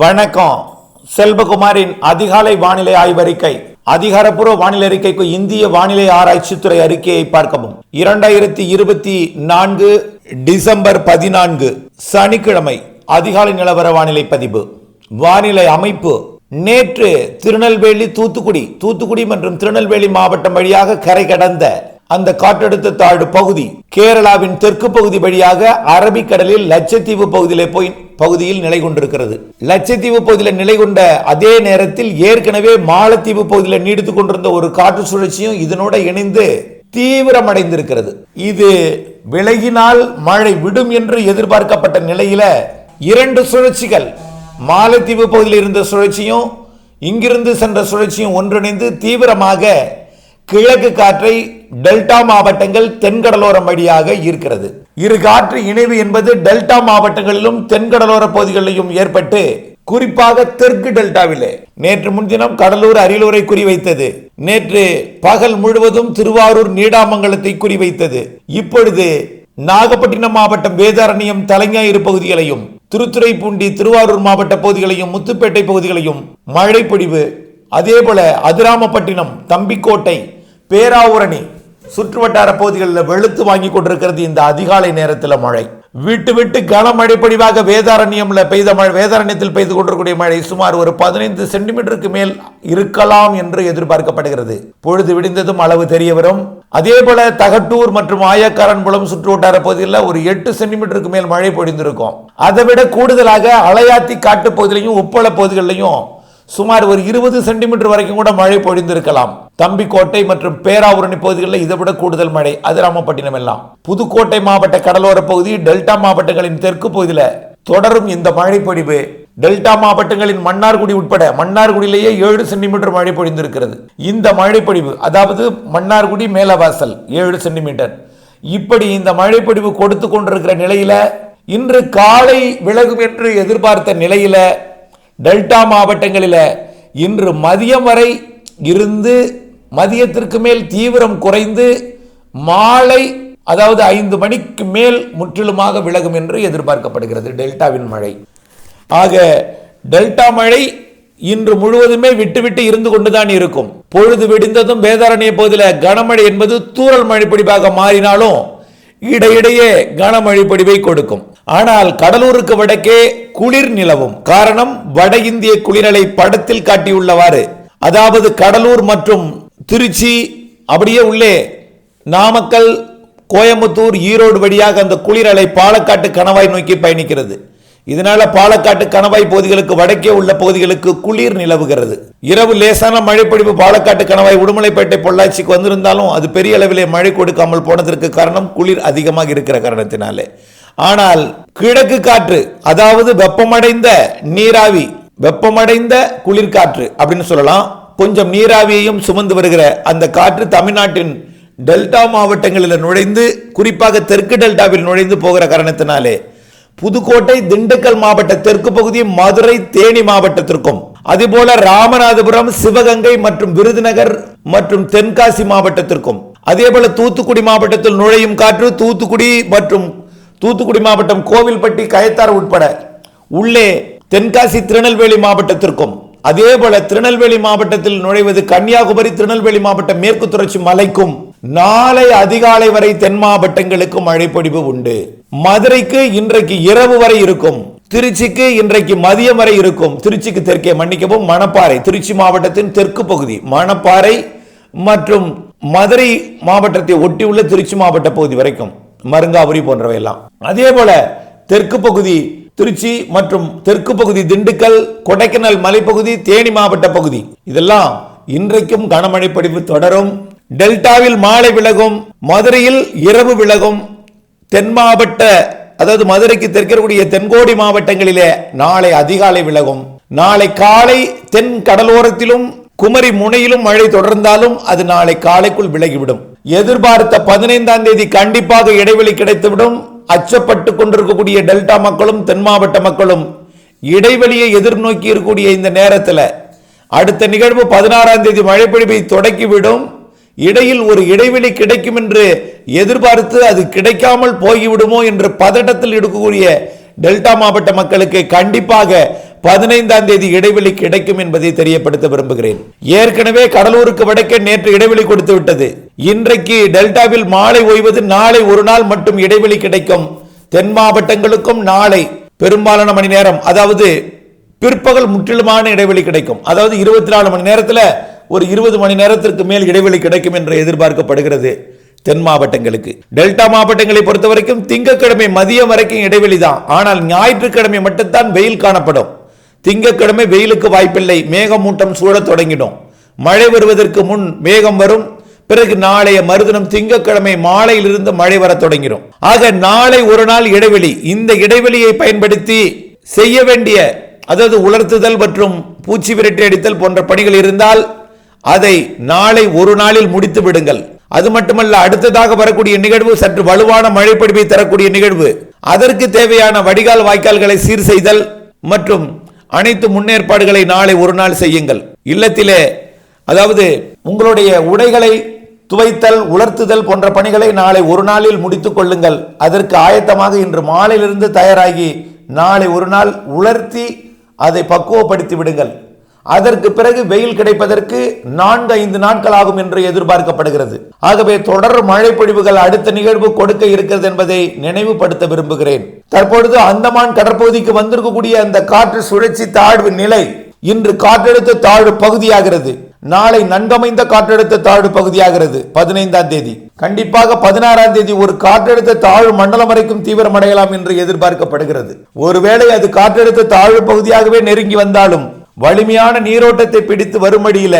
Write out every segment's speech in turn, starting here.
வணக்கம். செல்வகுமாரின் அதிகாலை வானிலை ஆய்வறிக்கை. அதிகாரப்பூர்வ வானிலை அறிக்கைக்கு இந்திய வானிலை ஆராய்ச்சித்துறை அறிக்கையை பார்க்கவும். இரண்டாயிரத்தி இருபத்தி நான்கு டிசம்பர் பதினான்கு சனிக்கிழமை அதிகாலை நிலவர வானிலை பதிவு. வானிலை அமைப்பு. நேற்று திருநெல்வேலி தூத்துக்குடி தூத்துக்குடி மற்றும் திருநெல்வேலி மாவட்டம் வழியாக கரை கடந்த அந்த காற்றழுத்த தாழ்வு பகுதி கேரளாவின் தெற்கு பகுதி வழியாக அரபிக்கடலில் லட்சத்தீவு பகுதியிலே போய் பகுதியில் நிலை கொண்டிருக்கிறது. லட்சத்தீவு பகுதியில் நிலை கொண்ட அதே நேரத்தில் ஏற்கனவே மாலத்தீவு பகுதியில் நீடித்துக் கொண்டிருந்த ஒரு காற்று சுழற்சியும் இதனோட இணைந்து தீவிரமடைந்திருக்கிறது. இது விலகினால் மழை விடும் என்று எதிர்பார்க்கப்பட்ட நிலையில இரண்டு சுழற்சிகள் மாலத்தீவு பகுதியில் இருந்த சுழற்சியும் இங்கிருந்து சென்ற சுழற்சியும் ஒன்றிணைந்து தீவிரமாக கிழக்கு காற்றை டெல்டா மாவட்டங்கள் தென்கடலோரம் வழியாக ஈர்க்கிறது. இரு காற்று இணைவு என்பது டெல்டா மாவட்டங்களிலும் தென்கடலோர பகுதிகளிலும் ஏற்பட்டு குறிப்பாக தெற்கு டெல்டாவிலே. நேற்று முன்தினம் கடலூர் அரியலூரை குறிவைத்தது. நேற்று பகல் முழுவதும் திருவாரூர் நீடாமங்கலத்தை குறிவைத்தது. இப்பொழுது நாகப்பட்டினம் மாவட்டம் வேதாரண்யம் தலைஞாயிறு பகுதிகளையும் திருத்துறைப்பூண்டி திருவாரூர் மாவட்ட பகுதிகளையும் முத்துப்பேட்டை பகுதிகளையும் மழை பொழிவு அதே அதிராமப்பட்டினம் தம்பிக்கோட்டை பேராவூரணி சுற்றுவட்டார பகுதிகளில் வெளுத்து வாங்கி கொண்டிருக்கிறது இந்த அதிகாலை நேரத்தில் மழை. விட்டு விட்டு கனமழை பொழிவாக வேதாரண்யம்ல பெய்த மழை வேதாரண்யத்தில் பெய்து கொண்டிருக்கூடிய மழை சுமார் ஒரு பதினைந்து சென்டிமீட்டருக்கு மேல் இருக்கலாம் என்று எதிர்பார்க்கப்படுகிறது. பொழுது விடிந்ததும் அளவு தெரிய வரும் அதே போல தகட்டூர் மற்றும் ஆயக்காரன்புலம் சுற்றுவட்டார பகுதியில் ஒரு எட்டு சென்டிமீட்டருக்கு மேல் மழை பொழிந்திருக்கும். அதை விட கூடுதலாக அலையாத்தி காட்டு பகுதியிலையும் உப்பள பகுதிகளிலையும் சுமார் ஒரு இருபது சென்டிமீட்டர் வரைக்கும் கூட மழை பொழிந்திருக்கலாம். தம்பிக்கோட்டை மற்றும் பேராவூரணி பகுதிகளில் இதை விட கூடுதல் மழை. அதிராமப்பட்டினம் எல்லாம். புதுக்கோட்டை மாவட்ட கடலோர பகுதி டெல்டா மாவட்டங்களின் தெற்கு பகுதியில் தொடரும் இந்த மழை பொழிவு. டெல்டா மாவட்டங்களின் மன்னார்குடி உட்பட மன்னார்குடியிலேயே ஏழு சென்டிமீட்டர் மழை பொழிந்திருக்கிறது. இந்த மழைப்பொழிவு அதாவது மன்னார்குடி மேலவாசல் ஏழு சென்டிமீட்டர். இப்படி இந்த மழைப்பொழிவு கொடுத்து கொண்டிருக்கிற நிலையில இன்று காலை விலகும் என்று எதிர்பார்த்த நிலையில டெல்டா மாவட்டங்களில் இன்று மதியம் வரை இருந்து மதியத்திற்கு மேல் தீவிரம் குறைந்து மாலை அதாவது ஐந்து மணிக்கு மேல் முற்றிலுமாக விலகும் என்று எதிர்பார்க்கப்படுகிறது டெல்டாவின் மழை. ஆக டெல்டா மழை இன்று முழுவதுமே விட்டு விட்டு இருந்து கொண்டுதான் இருக்கும். பொழுது விடிந்ததும் வேதாரண்ய பகுதியில் கனமழை என்பது தூறல் மழை பிடிப்பாக மாறினாலும் இடையிடையே கனமழை பொழிவை கொடுக்கும். ஆனால் கடலூருக்கு வடக்கே குளிர் நிலவும். காரணம் வட இந்திய குளிரலை படத்தில் காட்டியுள்ளவாறு. அதாவது கடலூர் மற்றும் திருச்சி அப்படியே உள்ளே நாமக்கல் கோயம்புத்தூர் ஈரோடு வழியாக அந்த குளிரலை பாலக்காட்டு கணவாய் நோக்கி பயணிக்கிறது. இதனால பாலக்காட்டு கணவாய் பகுதிகளுக்கு வடக்கே உள்ள பகுதிகளுக்கு குளிர் நிலவுகிறது. இரவு லேசான மழைப்பொழிவு பாலக்காட்டு கணவாய் உடுமலைப்பேட்டை பொள்ளாச்சிக்கு வந்திருந்தாலும் அது பெரிய அளவிலே மழை கொடுக்காமல் போனதற்கு காரணம் குளிர் அதிகமாக இருக்கிற காரணத்தினாலே. ஆனால் கிழக்கு காற்று அதாவது வெப்பமடைந்த நீராவி வெப்பமடைந்த குளிர்காற்று அப்படின்னு சொல்லலாம். கொஞ்சம் நீராவியையும் சுமந்து வருகிற அந்த காற்று தமிழ்நாட்டின் டெல்டா மாவட்டங்களில் நுழைந்து குறிப்பாக தெற்கு டெல்டாவில் நுழைந்து போகிற காரணத்தினாலே புதுக்கோட்டை திண்டுக்கல் மாவட்ட தெற்கு பகுதி மதுரை தேனி மாவட்டத்திற்கும் அதுபோல ராமநாதபுரம் சிவகங்கை மற்றும் விருதுநகர் மற்றும் தென்காசி மாவட்டத்திற்கும் அதே போல தூத்துக்குடி மாவட்டத்தில் நுழையும் காற்று தூத்துக்குடி மற்றும் தூத்துக்குடி மாவட்டம் கோவில்பட்டி கயத்தார் உட்பட உள்ளே தென்காசி திருநெல்வேலி மாவட்டத்திற்கும். அதே போல திருநெல்வேலி மாவட்டத்தில் நுழைவது கன்னியாகுமரி திருநெல்வேலி மாவட்டம் மேற்கு தொடர்ச்சி மலைக்கும் நாளை அதிகாலை வரை தென் மாவட்டங்களுக்கு மழை பொழிவு உண்டு. மதுரைக்கு இன்றைக்கு இரவு வரை இருக்கும். திருச்சிக்கு இன்றைக்கு மதியம் வரை இருக்கும். திருச்சிக்கு தெற்கே மன்னிக்கவும் மணப்பாறை திருச்சி மாவட்டத்தின் தெற்கு பகுதி மணப்பாறை மற்றும் மதுரை மாவட்டத்தை ஒட்டியுள்ள திருச்சி மாவட்ட பகுதி வரைக்கும். மருங்காபுரி போன்றவை எல்லாம் அதே போல தெற்கு பகுதி திருச்சி மற்றும் தெற்கு பகுதி திண்டுக்கல் கொடைக்கானல் மலைப்பகுதி தேனி மாவட்ட பகுதி. இதெல்லாம் இன்றைக்கும் கனமழை பொழிவு தொடரும். டெல்டாவில் மாலை விலகும் மதுரையில் இரவு விலகும். தென் மாவட்ட அதாவது மதுரைக்கு தெற்கக்கூடிய தென்கோடி மாவட்டங்களிலே நாளை அதிகாலை விலகும். நாளை காலை தென் கடலோரத்திலும் குமரி முனையிலும் மழை தொடர்ந்தாலும் அது நாளை காலைக்குள் விலகிவிடும். எதிர்பார்த்த பதினைந்தாம் தேதி கண்டிப்பாக இடைவெளி கிடைத்துவிடும். அச்சப்பட்டு கொண்டிருக்கக்கூடிய டெல்டா மக்களும் தென் மாவட்ட மக்களும் இடைவெளியை எதிர்நோக்கி இருக்கக்கூடிய இந்த நேரத்தில் அடுத்த நிகழ்வு பதினாறாம் தேதி மழைப்பொழிவை தொடக்கிவிடும். இடையில் ஒரு இடைவெளி கிடைக்கும் என்று எதிர்பார்த்து அது கிடைக்காமல் போய்விடுமோ என்று பதட்டத்தில் இருக்கக்கூடிய டெல்டா மாவட்ட மக்களுக்கு கண்டிப்பாக பதினைந்தாம் தேதி இடைவெளி கிடைக்கும் என்பதை தெரியப்படுத்த விரும்புகிறேன். ஏற்கனவே கடலூருக்கு வடக்கே நேற்று இடைவெளி கொடுத்து விட்டது. இன்றைக்கு டெல்டாவில் மாலை ஓய்வது நாளை ஒரு நாள் மட்டும் இடைவெளி கிடைக்கும். தென் மாவட்டங்களுக்கும் நாளை பெரும்பாலான மணி நேரம் அதாவது பிற்பகல் முற்றிலுமான இடைவெளி கிடைக்கும். அதாவது இருபத்தி நாலு மணி நேரத்தில் ஒரு இருபது மணி நேரத்திற்கு மேல் இடைவெளி கிடைக்கும் என்று எதிர்பார்க்கப்படுகிறது தென் மாவட்டங்களுக்கு. டெல்டா மாவட்டங்களை பொறுத்த வரைக்கும் திங்கட்கிழமை மதியம் வரைக்கும் இடைவெளி தான். ஆனால் ஞாயிற்றுக்கிழமை மட்டும்தான் வெயில் காணப்படும். திங்கக்கிழமை வெயிலுக்கு வாய்ப்பில்லை. மேகமூட்டம் சூழத் தொடங்கிடும். மழை வருவதற்கு முன் மேகம் வரும். பிறகு நாளைய மறுதினம் திங்கட்கிழமை மாலையிலிருந்து மழை வரத் தொடங்கிடும் ஆக நாளை ஒரு நாள் இடைவெளி. இந்த இடைவெளியை பயன்படுத்தி செய்ய வேண்டிய அதாவது உலர்த்துதல் மற்றும் பூச்சி விரட்டி அடித்தல் போன்ற பணிகள் இருந்தால் அதை நாளை ஒரு நாளில் முடித்து விடுங்கள். அது மட்டுமல்ல அடுத்ததாக வரக்கூடிய நிகழ்வு சற்று வலுவான மழைப்பொழிவை தரக்கூடிய நிகழ்வு. அதற்கு தேவையான வடிகால் வாய்க்கால்களை சீர் செய்தல் மற்றும் அனைத்து முன்னேற்பாடுகளை நாளை ஒரு நாள் செய்யுங்கள். இல்லத்திலே அதாவது உங்களுடைய உடைகளை துவைத்தல் உலர்த்துதல் போன்ற பணிகளை நாளை ஒரு நாளில் முடித்துக் கொள்ளுங்கள். அதற்கு ஆயத்தமாக இன்று மாலையிலிருந்து தயாராகி நாளை ஒரு நாள் உலர்த்தி அதை பக்குவப்படுத்தி விடுங்கள். அதற்கு பிறகு வெயில் கிடைப்பதற்கு நான்கு ஐந்து நாட்கள் ஆகும் என்று எதிர்பார்க்கப்படுகிறது. ஆகவே தொடர் மழை பொழிவுகள் அடுத்த நிகழ்வு கொடுக்க இருக்கிறது என்பதை நினைவுபடுத்த விரும்புகிறேன். தற்பொழுது அந்தமான் கடற்பகுதிக்கு வந்திருக்கக்கூடிய அந்த காற்று சுழற்சி தாழ்வு நிலை இன்று காற்றழுத்த தாழ்வு பகுதியாகிறது. நாளை நன்கமைந்த காற்றழுத்த தாழ்வு பகுதியாகிறது. பதினைந்தாம் தேதி. கண்டிப்பாக பதினாறாம் தேதி ஒரு காற்றழுத்த தாழ்வு மண்டலம் வரைக்கும் தீவிரமடையலாம் என்று எதிர்பார்க்கப்படுகிறது. ஒருவேளை அது காற்றழுத்த தாழ்வு பகுதியாகவே நெருங்கி வந்தாலும் வலிமையான நீரோட்டத்தை பிடித்து வரும்படியில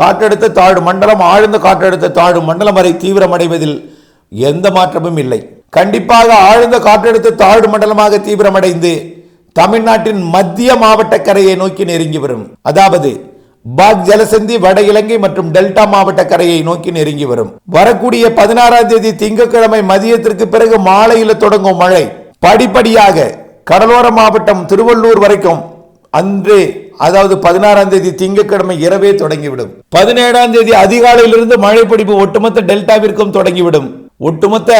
காற்றழுத்த தாழ்வு மண்டலம் ஆழ்ந்த காற்றழுத்த தாழ்வு மண்டலம் வரை தீவிரமடைவதில் எந்த மாற்றமும் இல்லை. கண்டிப்பாக ஆழ்ந்த காற்றழுத்த தாழ்வு மண்டலமாக தீவிரமடைந்து தமிழ்நாட்டின் மத்திய மாவட்ட கரையை நோக்கி நெருங்கி வரும். அதாவது பாக் ஜலசந்தி வட இலங்கை மற்றும் டெல்டா மாவட்ட கரையை நோக்கி நெருங்கி வரும். வரக்கூடிய பதினாறாம் தேதி திங்கட்கிழமை மதியத்திற்கு பிறகு மாலையில் தொடங்கும் மழை. படிப்படியாக கடலோர மாவட்டம் திருவள்ளூர் வரைக்கும் அன்று அதாவது பதினாறாம் தேதி திங்கட்கிழமை இரவே தொடங்கிவிடும். பதினேழாம் தேதி அதிகாலையிலிருந்து மழை பிடிப்பு ஒட்டுமொத்த டெல்டாவிற்கும் தொடங்கிவிடும். ஒட்டுமொத்த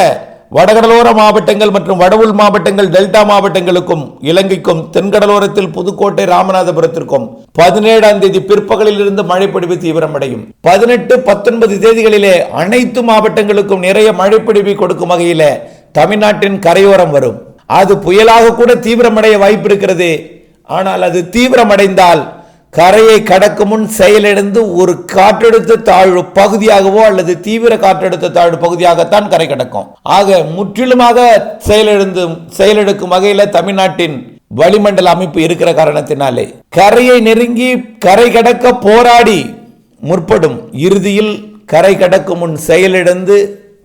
வடகடலோர மாவட்டங்கள் மற்றும் வடவுள் மாவட்டங்கள் டெல்டா மாவட்டங்களுக்கும் இலங்கைக்கும் தென்கடலோரத்தில் புதுக்கோட்டை ராமநாதபுரத்திற்கும் பதினேழாம் தேதி பிற்பகலில் இருந்து மழைப்பொழிவு தீவிரமடையும். பதினெட்டு பத்தொன்பது தேதிகளிலே அனைத்து மாவட்டங்களுக்கும் நிறைய மழைப்பொழிவை கொடுக்கும் வகையில தமிழ்நாட்டின் கரையோரம் வரும். அது புயலாக கூட தீவிரமடைய வாய்ப்பு இருக்கிறது ஆனால் அது தீவிரமடைந்தால் கரையை கடக்கும் முன் செயலிழந்து ஒரு காற்றழுத்த தாழ்வு பகுதியாகவோ அல்லது தீவிர காற்றழுத்த தாழ்வு பகுதியாகத்தான் கரை கடக்கும். ஆக முற்றிலுமாக செயலிழந்து செயலெடுக்கும் வகையில் தமிழ்நாட்டின் வளிமண்டல அமைப்பு இருக்கிற காரணத்தினாலே கரையை நெருங்கி கரை கடக்க போராடி முற்படும் இறுதியில் கரை கடக்கும் முன் செயலிழந்து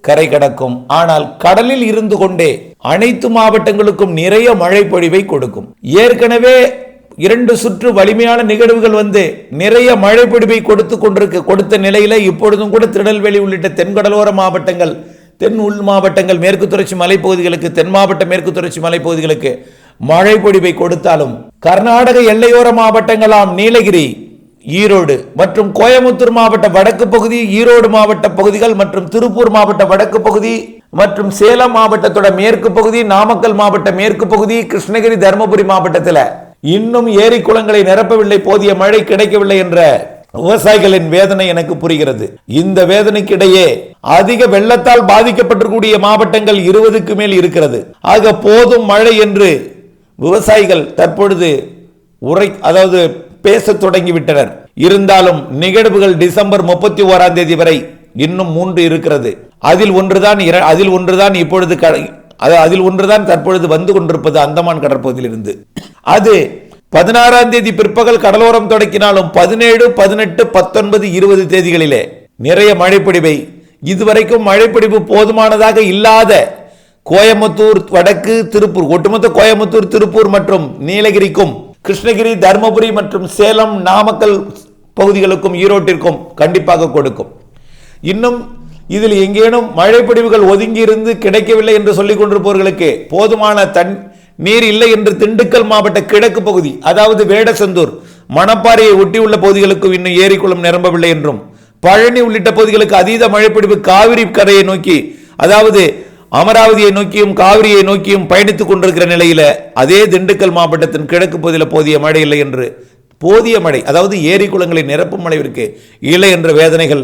கரை கடக்கும். ஆனால் கடலில் இருந்து கொண்டே அனைத்து மாவட்டங்களுக்கும் நிறைய மழை பொழிவை கொடுக்கும். ஏற்கனவே இரண்டு சுற்று வலிமையான நிகழ்வுகள் வந்து நிறைய மழை பிடிப்பை கொடுத்து கொண்டிருக்கு. கொடுத்த நிலையில் இப்பொழுதும் கூட திருநெல்வேலி உள்ளிட்ட தென்கடலோர மாவட்டங்கள் தென் உள் மாவட்டங்கள் மேற்கு தொடர்ச்சி மலைப்பகுதிகளுக்கு தென் மாவட்ட மேற்கு தொடர்ச்சி மலைப்பகுதிகளுக்கு மழை பொடிவை கொடுத்தாலும் கர்நாடக எல்லையோர மாவட்டங்களாம் நீலகிரி ஈரோடு மற்றும் கோயமுத்தூர் மாவட்ட வடக்கு பகுதி ஈரோடு மாவட்ட பகுதிகள் மற்றும் திருப்பூர் மாவட்ட வடக்கு பகுதி மற்றும் சேலம் மாவட்டத்தோட மேற்கு பகுதி நாமக்கல் மாவட்ட மேற்கு பகுதி கிருஷ்ணகிரி தருமபுரி மாவட்டத்தில் இன்னும் ஏரி குளங்களை நிரப்பவில்லை போதிய மழை கிடைக்கவில்லை என்ற விவசாயிகளின் வேதனை எனக்கு புரிகிறது. இந்த வேதனைக்கு இடையே அதிக வெள்ளத்தால் பாதிக்கப்பட்டிருக்கூடிய மாவட்டங்கள் இருபதுக்கு மேல் இருக்கிறது. ஆக போதும் மழை என்று விவசாயிகள் தற்பொழுது உரை அதாவது பேசத் தொடங்கிவிட்டனர். இருந்தாலும் நிகழ்வுகள் டிசம்பர் முப்பத்தி ஓராம் தேதி வரை இன்னும் மூன்று இருக்கிறது. அதில் ஒன்றுதான் இர- அதில் ஒன்றுதான் இப்பொழுது அது அதில் ஒன்றுதான் தற்பொழுது வந்து கொண்டிருப்பது அந்தமான் கடற்பகுதியிலிருந்து. அது பதினாறாம் தேதி பிற்பகல் கடலோரம் தொடக்கினாலும் பதினேழு பதினெட்டு பத்தொன்பது இருபது தேதிகளிலே நிறைய மழைப்பிடிவை. இதுவரைக்கும் மழைப்பிடிவு போதுமானதாக இல்லாத கோயம்புத்தூர் வடக்கு திருப்பூர் ஒட்டுமொத்த கோயம்புத்தூர் திருப்பூர் மற்றும் நீலகிரிக்கும் கிருஷ்ணகிரி தருமபுரி மற்றும் சேலம் நாமக்கல் பகுதிகளுக்கும் ஈரோட்டிற்கும் கண்டிப்பாக கொடுக்கும். இன்னும் இதில் எங்கேனும் மழைப்பொழிவுகள் ஒதுங்கி இருந்து கிடைக்கவில்லை என்று சொல்லிக் கொண்டிருப்பவர்களுக்கு போதுமான தன் நீர் இல்லை என்று திண்டுக்கல் மாவட்ட கிழக்கு பகுதி அதாவது வேடசந்தூர் மணப்பாறையை ஒட்டியுள்ள பகுதிகளுக்கு இன்னும் ஏரிக்குளம் நிரம்பவில்லை என்றும் பழனி உள்ளிட்ட பகுதிகளுக்கு அதீத மழைப்பிடிவு காவிரி கரையை நோக்கி அதாவது அமராவதியை நோக்கியும் காவிரியை நோக்கியும் பயணித்துக் கொண்டிருக்கிற நிலையில அதே திண்டுக்கல் மாவட்டத்தின் கிழக்கு பகுதியில் போதிய மழை இல்லை என்று போதிய மழை அதாவது ஏரி குளங்களை நிரப்பும் அளவிற்கு இல்லை என்ற வேதனைகள்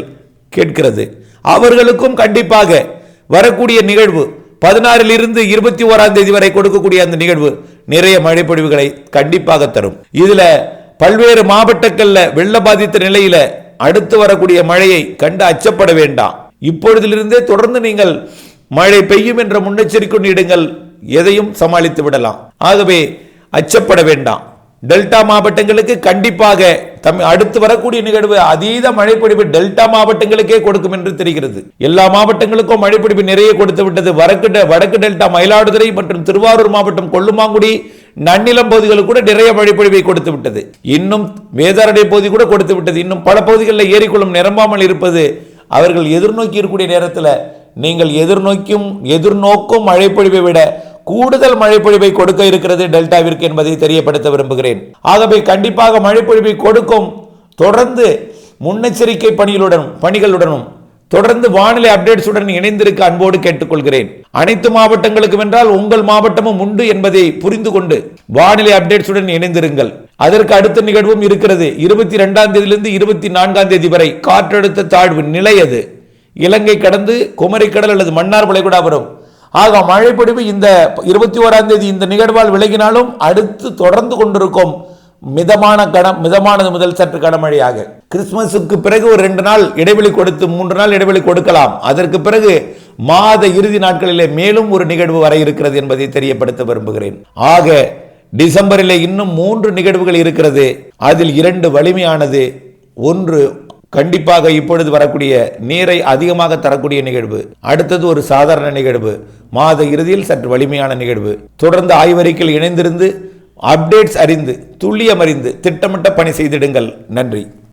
கேட்கிறது. அவர்களுக்கும் கண்டிப்பாக வரக்கூடிய நிகழ்வு பதினாறில் இருந்து இருபத்தி ஓராம் தேதி வரை கொடுக்கக்கூடிய அந்த நிகழ்வு நிறைய மழைப்பொழிவுகளை கண்டிப்பாக தரும். இதுல பல்வேறு மாவட்டங்கள்ல வெள்ள பாதித்த நிலையில அடுத்து வரக்கூடிய மழையை கண்டு அச்சப்பட வேண்டாம். இப்பொழுதிலிருந்தே தொடர்ந்து நீங்கள் மழை பெய்யும் என்ற முன்னெச்சரிக்கை இடுங்கள். எதையும் சமாளித்து விடலாம். ஆகவே அச்சப்பட வேண்டாம். டெல்டா மாவட்டங்களுக்கு கண்டிப்பாக தம் அடுத்து வரக்கூடிய நிகழ்வு அதீத மழைப்பொழிவு டெல்டா மாவட்டங்களுக்கே கொடுக்கும் என்று தெரிகிறது. எல்லா மாவட்டங்களுக்கும் மழைப்பொழிவு நிறைய கொடுத்து விட்டது. வடக்கு டெ- வடக்கு டெல்டா மயிலாடுதுறை மற்றும் திருவாரூர் மாவட்டம் கொல்லுமாங்குடி நன்னிலம் பகுதிகளுக்கு கூட நிறைய மழைப்பொழிவை கொடுத்து விட்டது. இன்னும் வேதாரடை பகுதி கூட கொடுத்து விட்டது. இன்னும் பல பகுதிகளில் ஏரிக்குளம் நிரம்பாமல் இருப்பது அவர்கள் எதிர்நோக்கி இருக்கக்கூடிய நேரத்தில் நீங்கள் எதிர்நோக்கும் எதிர்நோக்கும் மழைப்பொழிவை விட கூடுதல் மழைப்பொழிவை கொடுக்க இருக்கிறது டெல்டாவிற்கு என்பதை தெரியப்படுத்த விரும்புகிறேன். ஆகவே கண்டிப்பாக மழைப்பொழிவை கொடுக்கும் தொடர்ந்து முன்னெச்சரிக்கை பணிகளுடனும் பணிகளுடனும் தொடர்ந்து வானிலை அப்டேட்ஸுடன் இணைந்திருக்க அன்போடு கேட்டுக்கொள்கிறேன். அனைத்து மாவட்டங்களுக்கும் என்றால் உங்கள் மாவட்டமும் உண்டு என்பதை புரிந்து கொண்டு வானிலை அப்டேட்ஸுடன் இணைந்திருங்கள். அதற்கு அடுத்த நிகழ்வும் இருக்கிறது. இருபத்தி ரெண்டாம் தேதியிலிருந்து இருபத்தி நான்காம் தேதி வரை காற்றழுத்த தாழ்வு நிலை அது. இலங்கை கடந்து குமரிக்கடல் அல்லது மன்னார் வளைகுடா வரும். ஆக மழைப்பொழிவு இந்த இருபத்தி ஓராம் தேதி இந்த நிகழ்வால் விலகினாலும் அடுத்து தொடர்ந்து கொண்டிருக்கும் மிதமான கன மிதமானது முதல் சற்று கனமழையாக. கிறிஸ்துமஸுக்கு பிறகு ஒரு ரெண்டு நாள் இடைவெளி கொடுத்து மூன்று நாள் இடைவெளி கொடுக்கலாம். அதற்கு பிறகு மாத இறுதி நாட்களிலே மேலும் ஒரு நிகழ்வு வர இருக்கிறது என்பதை தெரியப்படுத்த விரும்புகிறேன். ஆக டிசம்பரிலே இன்னும் மூன்று நிகழ்வுகள் இருக்கிறது. அதில் இரண்டு வலிமையானது ஒன்று கண்டிப்பாக இப்பொழுது வரக்கூடிய நீரை அதிகமாக தரக்கூடிய நிகழ்வு அடுத்தது ஒரு சாதாரண நிகழ்வு மாத இறுதியில் சற்று வலிமையான நிகழ்வு. தொடர்ந்து ஆய்வறிக்கையில் இணைந்திருந்து அப்டேட்ஸ் அறிந்து துல்லியம் அறிந்து திட்டமிட்ட பணி செய்திடுங்கள். நன்றி.